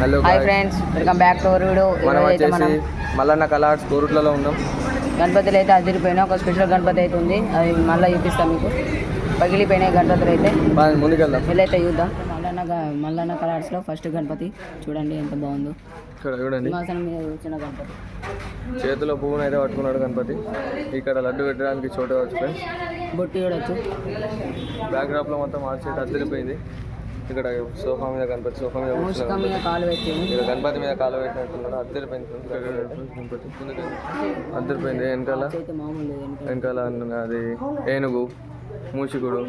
Hello hi. Friends welcome back to video మనం వచ్చేసి మల్లన్న కలార్స్ కోరుట్లలో ఉన్నాం. గణపతులు అయితే అదిరిపోయినా ఒక స్పెషల్ గణపతి అయితే ఉంది. అది మళ్ళీ చూపిస్తాం మీకు. పగిలిపోయినాయి గణపతులు అయితే. ముందుకెళ్దాం. వెళ్ళైతే చూద్దాం. మల్లన్న మల్లన్న కలర్స్లో ఫస్ట్ గణపతి. చూడండి ఎంత బాగుందో. ఇక్కడ చూడండి. సింహాసనం మీద కూర్చున్న గణపతి. చేతిలో పువ్వును అయితే పట్టుకున్నాడు గణపతి. ఇక్కడ లడ్డు పెట్టడానికి చోట వచ్చు ఫ్రెండ్స్ బొట్టి చూడొచ్చు. లో మొత్తం మార్చేసి అద్దరిపోయింది ఇక్కడ సోఫా మీద గణపతి సోఫా మీద ఇక్కడ గణపతి మీద కాలు పెట్టినట్టున్నాడు friends. ఇక్కడ గణపతి. అద్దరిపోయింది. వెనకాల. వెనకాల. అది ఏనుగు మూషికుడు.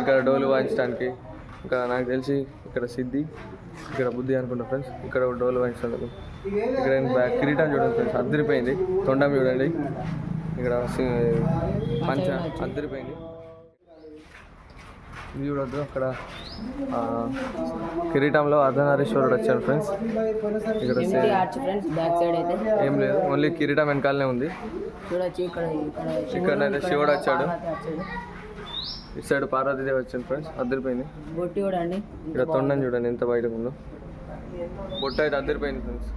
ఇక్కడ డోలు వాయించడానికి. ఇంకా నాకు తెలిసి ఇక్కడ సిద్ధి ఇక్కడ బుద్ధి అనుకుంటా ఫ్రెండ్స్. ఇక్కడ ఒక డోలు వాయించడానికి. ఇక్కడ కిరీటం చూడండి ఫ్రెండ్స్. అద్దరిపోయింది. తొండం చూడండి. ఇక్కడ పంచ అద్దరిపోయింది. ఇది చూడొద్దు అక్కడ కిరీటంలో అర్ధనారీశ్వరుడు వచ్చాడు ఫ్రెండ్స్ ఇక్కడ ఏం లేదు ఓన్లీ కిరీటం వెనకాలనే ఉంది. ఇక్కడ శివుడు వచ్చాడు. వచ్చాడు. ఇటు సైడ్ పార్వతీదేవి వచ్చింది ఫ్రెండ్స్ అద్దరిపోయింది. బొట్టి చూడండి. ఇక్కడ తొండం చూడండి ఎంత బయటకు ఉందో. బొట్టు అయితే అద్దరిపోయింది ఫ్రెండ్స్.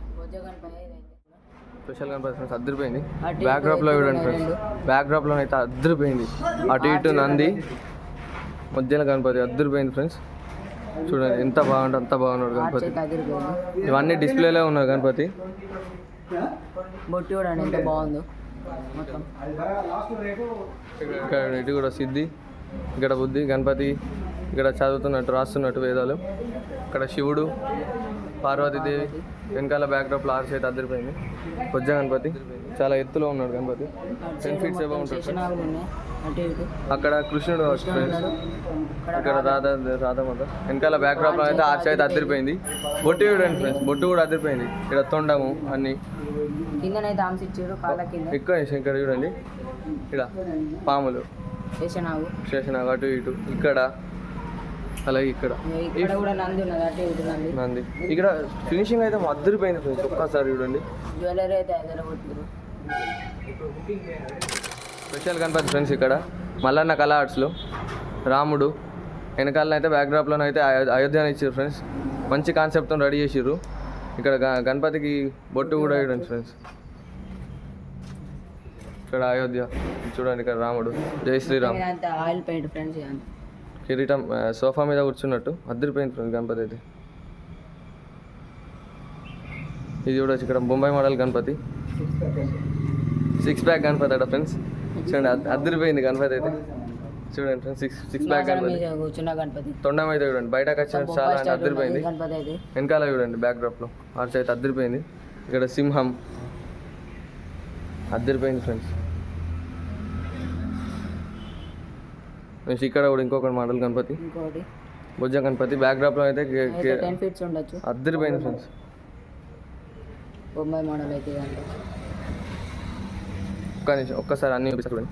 స్పెషల్ కనపడి ఫ్రెండ్స్ అద్దరిపోయింది. బ్యాక్ డ్రాప్లో చూడండి ఫ్రెండ్స్ బ్యాక్ డ్రాప్లో అయితే అద్దరిపోయింది. అటు ఇటు నంది. మధ్యలో గణపతి అద్దరిపోయింది ఫ్రెండ్స్ చూడండి ఎంత బాగుంటుంది అంత బాగున్నాడు గణపతి. ఇవన్నీ డిస్ప్లేలో ఉన్నాయి గణపతి. బొట్టి చూడండి ఎంత బాగుందో. ఇక్కడ ఇటు కూడా సిద్ధి ఇక్కడ బుద్ధి గణపతి. ఇక్కడ చదువుతున్నట్టు రాస్తున్నట్టు వేదాలు. ఇక్కడ శివుడు పార్వతీదేవి వెనకాల బ్యాక్ డ్రాప్లో ఆర్చ్ అయితే అద్దరిపోయింది. కొజ్జ గణపతి చాలా ఎత్తులో ఉన్నాడు గణపతి. టెన్ ఫీట్స్ ఏమో ఉంటాడు అక్కడ కృష్ణుడు. ఇక్కడ రాధా రాధమాత వెనకాల బ్యాక్ డ్రాప్ అయితే ఆర్చ్ అయితే అద్దరిపోయింది. బొట్టు చూడండి ఫ్రెండ్స్. బొట్టు కూడా అద్దరిపోయింది. ఇక్కడ తొండము అన్ని. ఎక్కువ ఇక్కడ చూడండి. ఇక్కడ పాములు. శేషనాగు. స్టేషన్ అటు ఇటు. ఇక్కడ అలాగే ఇక్కడ. ఇక్కడ కూడా నంది ఉన్నది అటు ఇటు నంది. నంది. ఇక్కడ ఫినిషింగ్ అయితే అద్దరిపోయింది ఫ్రెండ్స్ ఒక్కసారి చూడండి. జ్యువెలరీ అయితే స్పెషల్ గణపతి ఫ్రెండ్స్ ఇక్కడ. మల్లన్న కళా ఆర్ట్స్లో రాముడు. వెనకాల అయితే బ్యాక్డ్రాప్లో అయితే అయో- అయోధ్యని ఇచ్చారు ఫ్రెండ్స్ మంచి కాన్సెప్ట్తో రెడీ చేసిర్రు. ఇక్కడ గణపతికి బొట్టు కూడా చూడండి ఫ్రెండ్స్ ఇక్కడ అయోధ్య. చూడండి ఇక్కడ రాముడు. జై శ్రీరామ్. ఆయిల్ పెయింట్ ఫ్రెండ్స్ కిరీటం సోఫా మీద కూర్చున్నట్టు. అద్దరిపోయింది ఫ్రెండ్స్ గణపతి అయితే. ఇది చూడొచ్చు ఇక్కడ Bombay model Ganapati. Six pack Ganapati అట ఫ్రెండ్స్. చూడండి అద్- అద్దరిపోయింది గణపతి అయితే. చూడండి friends six six pack Ganapati. తొండం అయితే చూడండి బయటకు వచ్చిన చాలా అంటే అద్దరిపోయింది. వెనకాల చూడండి బ్యాక్ డ్రాప్లో ఆర్చ్ అయితే అద్దరిపోయింది. ఇక్కడ సింహం. అద్దరిపోయింది ఫ్రెండ్స్. నెక్స్ట్ ఇక్కడ కూడా ఇంకొక మోడల్ గణపతి ఇంకోటి. బుజ్జ గణపతి బ్యాక్ డ్రాప్లో అయితే కే- కే- టెన్ ఫీట్స్ ఉండొచ్చు. అద్దరిపోయింది ఫ్రెండ్స్ బొంబాయి మోడల్ అయితే ఒక్క నిమిషం ఒక్కసారి అన్ని చూపిస్తా చూడండి.